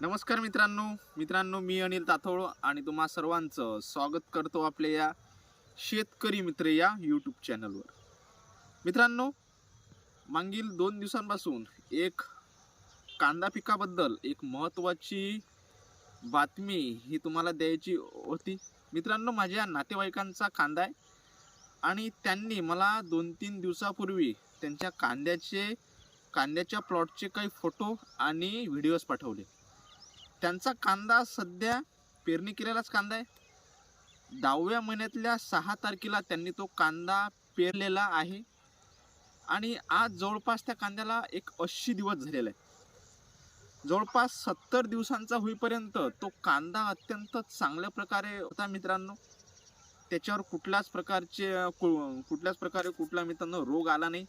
नमस्कार मित्रांनो. मित्रांनो मी अनिल ताथोळ आणि तुम्हा सर्वांचं स्वागत करतो आपल्या या शेतकरी मित्र या यूट्यूब चॅनलवर मित्रांनो मागील दोन दिवसांपासून एक कांदा पिकाबद्दल एक महत्त्वाची बातमी ही तुम्हाला द्यायची होती. मित्रांनो माझ्या नातेवाईकांचा कांदा आहे आणि त्यांनी मला दोन तीन दिवसापूर्वी त्यांच्या कांद्याचे कांद्याच्या प्लॉटचे काही फोटो आणि व्हिडिओज पाठवले. त्यांचा कांदा सध्या पेरणी केलेलाच कांदा आहे. दहाव्या महिन्यातल्या सहा तारखेला त्यांनी तो कांदा पेरलेला आहे. आणि आज जवळपास त्या कांद्याला एक ऐंशी दिवस झालेला आहे जवळपास सत्तर दिवसांचा होईपर्यंत तो कांदा अत्यंत चांगल्या प्रकारे होता मित्रांनो. त्याच्यावर कुठल्याच प्रकारचे कु- कुठल्याच प्रकारे कुठला मित्रांनो रोग आला नाही.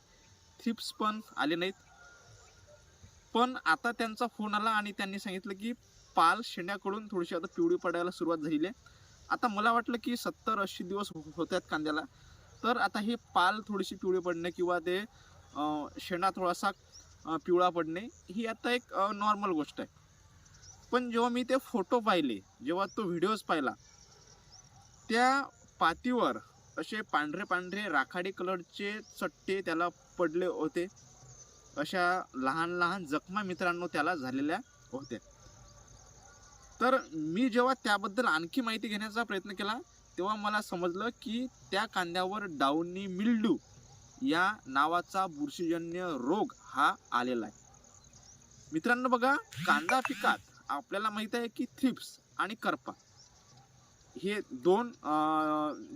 थ्रिप्स पण आले नाहीत. पण आता त्यांचा फोन आला आणि त्यांनी सांगितलं की पाल शेण्याकडून थोडीशी आता पिवळी पडायला सुरुवात झाली आहे. आता मला वाटलं की सत्तर ऐंशी दिवस हो- होत्यात कांद्याला. तर आता हे पाल थोडीशी पिवळी पडणे किंवा ते शेणा थोडासा पिवळा पडणे ही आता एक नॉर्मल गोष्ट आहे. पण जेव्हा मी ते फोटो पाहिले जेव्हा तो व्हिडिओज पाहिला त्या पातीवर असे पांढरे पांढरे राखाडी कलरचे चट्टे त्याला पडले होते. अशा लहान लहान जखमा मित्रांनो त्याला झालेल्या होत्या. तर मी जेव्हा त्याबद्दल आणखी माहिती घेण्याचा प्रयत्न केला तेव्हा मला समजलं की त्या कांद्यावर डाउनी मिल्डू या नावाचा बुरशीजन्य रोग हा आलेला आहे. मित्रांनो बघा कांदा पिकात आपल्याला माहीत आहे की थ्रिप्स आणि करपा हे दोन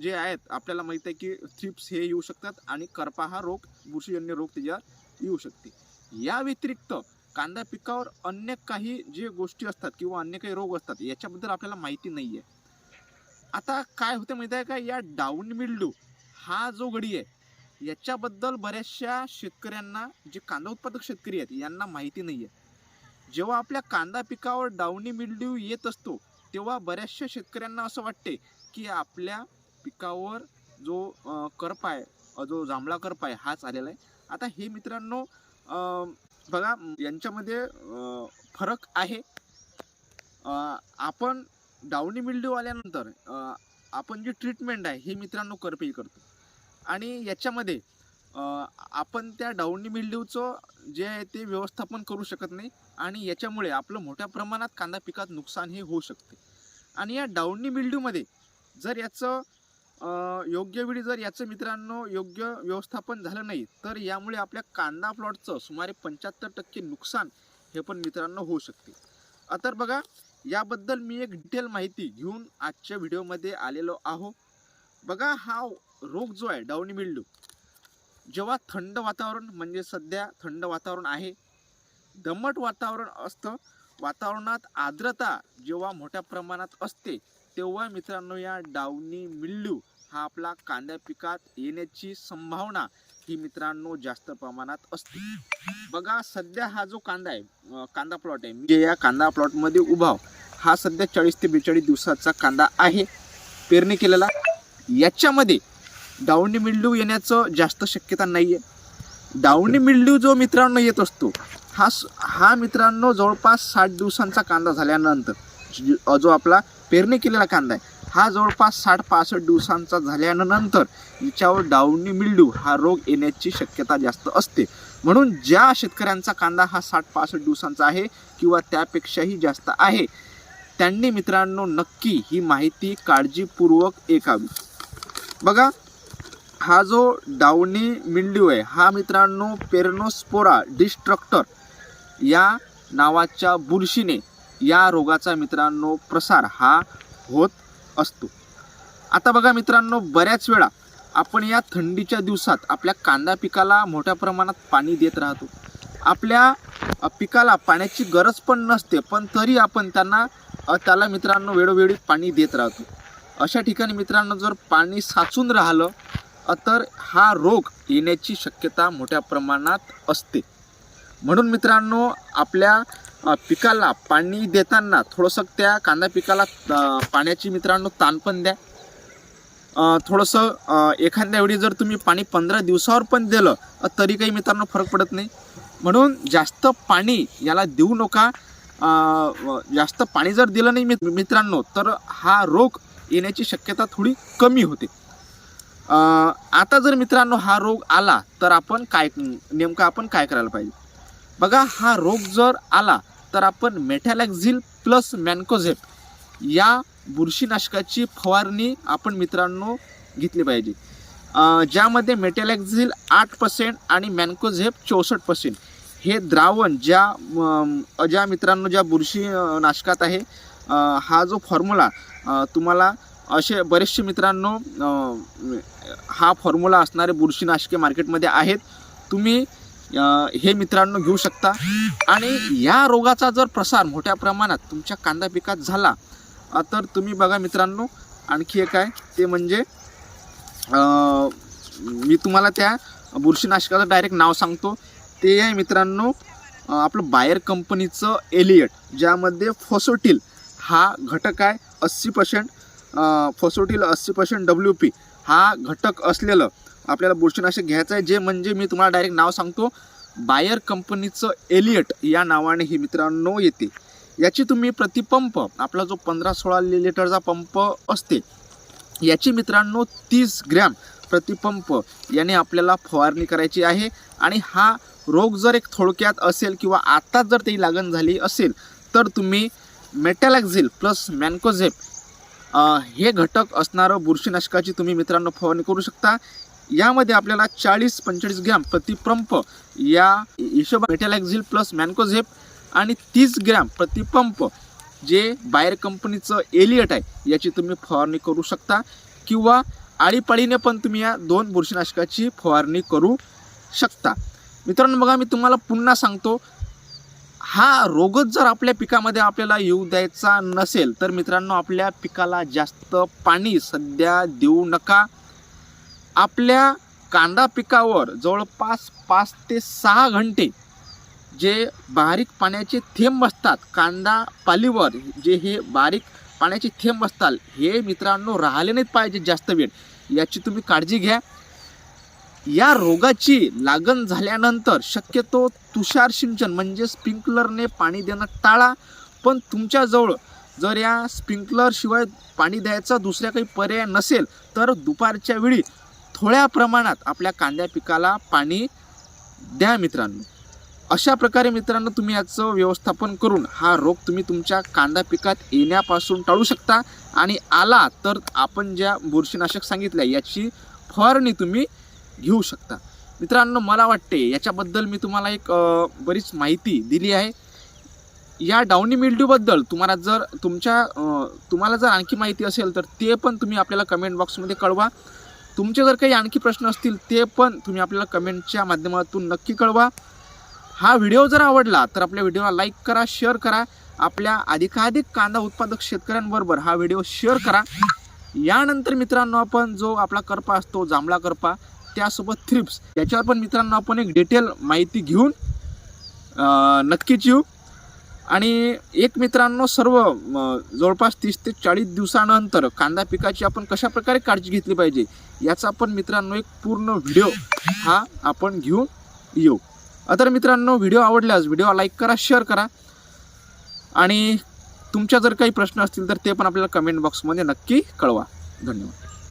जे आहेत आपल्याला माहीत आहे की थ्रिप्स हे येऊ शकतात आणि करपा हा रोग बुरशीजन्य रोग त्याच्यावर येऊ शकते. या व्यतिरिक्त कांदा पिकावर अन्य काही जे गोष्टी असतात किंवा अन्य काही रोग असतात याच्याबद्दल आपल्याला माहिती नाही आहे आता काय होतं माहिती आहे का? या डाऊन मिल्डू हा जो गडी आहे याच्याबद्दल बऱ्याचशा शेतकऱ्यांना जे कांदा उत्पादक शेतकरी आहेत यांना माहिती नाही आहे जेव्हा आपल्या कांदा पिकावर डाऊनी मिल्ड्यू येत असतो तेव्हा बऱ्याचशा शेतकऱ्यांना असं वाटते की आपल्या पिकावर जो करप आहे जो जांभळा करप आहे हाच आलेला आहे. आता हे मित्रांनो बघा यांच्यामध्ये फरक आहे. आपण डाऊनी मिल्ड्यू आल्यानंतर आपण जी ट्रीटमेंट आहे हे मित्रांनो करपे करतो. आणि याच्यामध्ये आपण त्या डाऊनी मिल्ड्यूचं जे आहे ते व्यवस्थापन करू शकत नाही. आणि याच्यामुळे आपलं मोठ्या प्रमाणात कांदा पिकात नुकसान हे होऊ शकते. आणि या डाऊनी मिल्ड्यूमध्ये जर याचं योग्य वेळी जर याचं मित्रांनो योग्य व्यवस्थापन झालं नाही तर यामुळे आपल्या कांदा प्लॉटचं सुमारे पंच्याहत्तर टक्के नुकसान हे पण मित्रांनो होऊ शकते. आता तर बघा याबद्दल मी एक डिटेल माहिती घेऊन आजच्या व्हिडिओमध्ये आलेलो आहो. बघा हा रोग जो आहे डाऊनी मिल्डू जेव्हा थंड वातावरण म्हणजे सध्या थंड वातावरण आहे दमट वातावरण असतं वातावरणात आर्द्रता जेव्हा मोठ्या प्रमाणात असते तेव्हा मित्रांनो या डावणी मिल्ड्यू हा आपला कांदा पिकात येण्याची संभावना ही मित्रांनो जास्त प्रमाणात असते. बघा सध्या हा जो कांदा आहे कांदा प्लॉट आहे म्हणजे या कांदा प्लॉटमध्ये उभा हा सध्या चाळीस ते बेचाळीस दिवसाचा कांदा आहे. पेरणी केलेला. याच्यामध्ये डावणी मिल्ड्यू येण्याचं जास्त शक्यता नाही आहे डावणी मिल्ड्यू जो मित्रांनो येत असतो हा स- हा मित्रांनो जवळपास साठ दिवसांचा कांदा झाल्यानंतर. जो आपला पेरणी केलेला कांदा आहे हा जवळपास साठ पासष्ट दिवसांचा झाल्यानंतर याच्यावर डाऊनी मिल्ड्यू हा रोग येण्याची शक्यता जास्त असते. म्हणून ज्या शेतकऱ्यांचा कांदा हा साठ पासष्ट दिवसांचा आहे किंवा त्यापेक्षाही जास्त आहे त्यांनी मित्रांनो नक्की ही माहिती काळजीपूर्वक ऐकावी. बघा हा जो डाऊनी मिल्ड्यू आहे हा मित्रांनो पेरनोस्पोरा डिस्ट्रक्टर या नावाच्या बुरशीने या रोगाचा मित्रांनो प्रसार हा होत असतो. आता बघा मित्रांनो बऱ्याच वेळा आपण या थंडीच्या दिवसात आपल्या कांदा पिकाला मोठ्या प्रमाणात पाणी देत राहतो. आपल्या पिकाला पाण्याची गरज पण नसते पण तरी आपण त्यांना त्याला मित्रांनो वेळोवेळी पाणी देत राहतो. अशा ठिकाणी मित्रांनो जर पाणी साचून राहिलं तर हा रोग येण्याची शक्यता मोठ्या प्रमाणात असते. म्हणून मित्रांनो आपल्या पिकाला पाणी देताना थोडंसं त्या कांदा पिकाला पाण्याची मित्रांनो ताण पण द्या. थोडंसं एखाद्या वेळी जर तुम्ही पाणी पंधरा दिवसावर पण दिलं तरी काही मित्रांनो फरक पडत नाही. म्हणून जास्त पाणी याला देऊ नका. जास्त पाणी जर दिलं नाही मित्रांनो तर हा रोग येण्याची शक्यता थोडी कमी होते. आता जर मित्रांनो हा रोग आला तर आपण काय नेमकं आपण काय करायला पाहिजे? बघा हा रोग जर आला तर आपण मेटॅलॅक्झिल प्लस मॅन्कोझेप या बुरशीनाशकाची फवारणी आपण मित्रांनो घेतली पाहिजे. ज्यामध्ये मेटॅलॅक्झिल आठ पर्सेंट आणि मॅन्कोझेप चौसष्ट पर्सेंट हे द्रावण ज्या ज्या मित्रांनो ज्या बुरशी नाशकात आहे हा जो फॉर्म्युला तुम्हाला असे बरेचसे मित्रांनो हा फॉर्म्युला असणारे बुरशीनाशके मार्केटमध्ये आहेत. तुम्ही हे मित्रांनो घेऊ शकता. आणि या रोगाचा जर प्रसार मोठ्या प्रमाणात तुमच्या कांदा पिकात झाला तर तुम्ही बघा मित्रांनो आणखी एक आहे ते म्हणजे मी तुम्हाला त्या बुरशीनाशकाचं डायरेक्ट नाव सांगतो. ते आहे मित्रांनो आपलं बायर कंपनीचं एलियट ज्यामध्ये फोसोटील हा घटक आहे अस्सी पर्सेंट फोसोटील अस्सी पर्सेंट डब्ल्यू पी हा घटक असलेलं आपल्याला बुरशीनाशक घ्यायचं आहे जे म्हणजे मी तुम्हाला डायरेक्ट नाव सांगतो बायर कंपनीचं एलियट या नावाने ही मित्रांनो येते. याची तुम्ही प्रतिपंप आपला जो पंधरा सोळा लिटरचा पंप असते याची मित्रांनो तीस ग्रॅम प्रतिपंप याने आपल्याला फवारणी करायची आहे. आणि हा रोग जर एक थोडक्यात असेल किंवा आत्ताच जर ती लागण झाली असेल तर तुम्ही मेटॅलॅक्झिल प्लस मॅन्कोझेप हे घटक असणारं बुरशीनाशकाची तुम्ही मित्रांनो फवारणी करू शकता. यामध्ये आपल्याला चाळीस पंचेचाळीस ग्रॅम प्रतिपंप या हिशोबा मेटॅलॅक्झिल प्लस मॅनकोझेप आणि तीस ग्रॅम प्रतिपंप जे बाहेर कंपनीचं एलियट आहे याची तुम्ही फवारणी करू शकता. किंवा आळीपाळीने पण तुम्ही या दोन बुरशीनाशकाची फवारणी करू शकता. मित्रांनो बघा मी तुम्हाला पुन्हा सांगतो हा रोगच जर आपल्या पिकामध्ये आपल्याला येऊ द्यायचा नसेल तर मित्रांनो आपल्या पिकाला जास्त पाणी सध्या देऊ नका. आपल्या कांदा पिकावर जवळपास पाच ते सहा घंटे जे बारीक पाण्याचे थेंब असतात कांदा पालीवर जे हे बारीक पाण्याचे थेंब असतात हे मित्रांनो राहिले नाहीत पाहिजे जास्त वेळ. याची तुम्ही काळजी घ्या. या रोगाची लागण झाल्यानंतर शक्यतो तुषार सिंचन म्हणजे स्प्रिंकलरने पाणी देणं टाळा. पण तुमच्याजवळ जर या स्प्रिंकलरशिवाय पाणी द्यायचा दुसऱ्या काही पर्याय नसेल तर दुपारच्या वेळी थोड्या प्रमाणात आपल्या कांद्या पिकाला पाणी द्या मित्रांनो. अशा प्रकारे मित्रांनो तुम्ही याचं व्यवस्थापन करून हा रोग तुम्ही तुमच्या कांदा पिकात येण्यापासून टाळू शकता. आणि आला तर आपण ज्या बुरशीनाशक सांगितल्या याची फवारणी तुम्ही घेऊ शकता. मित्रांनो मला वाटते याच्याबद्दल मी तुम्हाला एक बरीच माहिती दिली आहे. या डाउनी मिल्ड्यूबद्दल तुम्हाला जर तुमच्या तुम्हाला जर आणखी माहिती असेल तर ते पण तुम्ही आपल्याला कमेंट बॉक्समध्ये कळवा. तुमचे जर काही आणखी प्रश्न असतील ते पण तुम्ही आपल्याला कमेंटच्या माध्यमातून नक्की कळवा. हा व्हिडिओ जर आवडला तर आपल्या व्हिडिओला लाईक करा शेअर करा. आपल्या अधिकाधिक कांदा उत्पादक शेतकऱ्यांबरोबर हा व्हिडिओ शेअर करा. यानंतर मित्रांनो आपण जो आपला करपा असतो जांभळा करपा त्यासोबत थ्रिप्स याच्यावर पण मित्रांनो आपण एक डिटेल माहिती घेऊन नक्कीच येऊ. आणि एक मित्रांनो सर्व जवळपास तीस ते चाळीस दिवसानंतर कांदा पिकाची आपण कशा प्रकारे काळजी घेतली पाहिजे याचा पण मित्रांनो एक पूर्ण व्हिडिओ हा आपण घेऊन येऊ. तर मित्रांनो व्हिडिओ आवडल्यास व्हिडिओ लाईक करा शेअर करा. आणि तुमच्या जर काही प्रश्न असतील तर ते पण आपल्याला कमेंट बॉक्समध्ये नक्की कळवा. धन्यवाद.